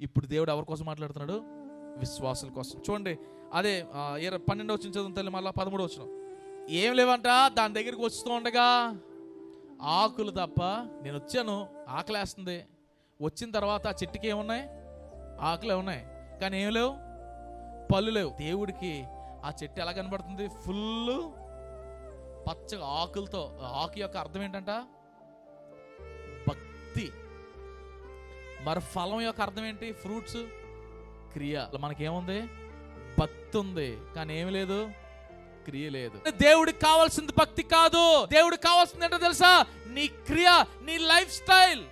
ఇప్పుడు దేవుడు ఎవరి కోసం మాట్లాడుతున్నాడు? విశ్వాసుల కోసం. చూడండి అదే ఇరవై పన్నెండు వచ్చిన చదువు తల్లి మళ్ళీ పదమూడు వచ్చిన ఏం లేవంట? దాని దగ్గరికి వస్తూ ఉండగా ఆకులు తప్ప నేను వచ్చాను ఆకలేస్తుంది. వచ్చిన తర్వాత ఆ చెట్టుకి ఏమున్నాయి? ఆకులే ఉన్నాయి. కానీ ఏం లేవు? పళ్ళు లేవు. దేవుడికి ఆ చెట్టు ఎలా కనబడుతుంది? ఫుల్ పచ్చగా ఆకులతో ఆకు యొక్క అర్థం ఏంటంట? భక్తి. మరి ఫలం యొక్క అర్థం ఏంటి? ఫ్రూట్స్ క్రియ. మనకేముంది? భక్తి ఉంది కానీ ఏమి లేదు. క్రియ లేదు. దేవుడికి కావాల్సింది భక్తి కాదు. దేవుడికి కావాల్సింది ఏంటో తెలుసా? నీ క్రియ నీ లైఫ్ స్టైల్.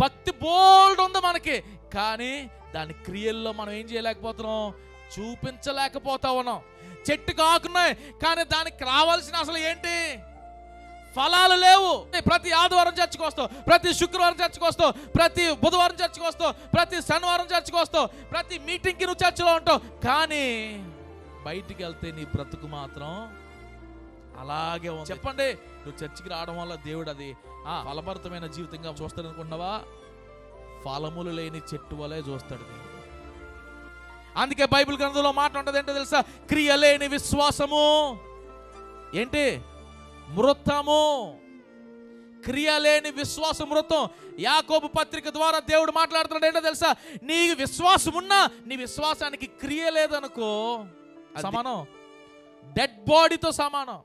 భక్తి బోల్డ్ ఉంది మనకి. కానీ దాని క్రియల్లో మనం ఏం చేయలేకపోతున్నాం? చూపించలేకపోతా ఉన్నాం. చెట్టుకు ఆకున్నాయి. కానీ దానికి రావాల్సిన అసలు ఏంటి? ఫలాలు లేవు. ప్రతి ఆదివారం చర్చకు వస్తావు ప్రతి శుక్రవారం చర్చకు వస్తావు ప్రతి బుధవారం చర్చకు వస్తావు ప్రతి శనివారం చర్చకు వస్తావు ప్రతి మీటింగ్కి నువ్వు చర్చలో ఉంటావు. కానీ బయటికి వెళ్తే నీ బ్రతుకు మాత్రం అలాగే ఉంది. చెప్పండి. నువ్వు చర్చికి రావడం వల్ల దేవుడు అది ఆ ఫలభరితమైన జీవితంగా చూస్తాడు అనుకున్నావా ఫలములు లేని చెట్టు వలె చూస్తాడు దేవుడు. అందుకే బైబిల్ గ్రంథంలో మాట ఉంటుంది ఏంటో తెలుసా? క్రియ లేని విశ్వాసము. ఏంటి? మృతము. క్రియ లేని విశ్వాస మృతం. యాకోబు పత్రిక ద్వారా దేవుడు మాట్లాడుతున్నాడు. ఏంటో తెలుసా? నీ విశ్వాసం ఉన్నా నీ విశ్వాసానికి క్రియ లేదనుకో సమానం. డెడ్ బాడీతో సమానం.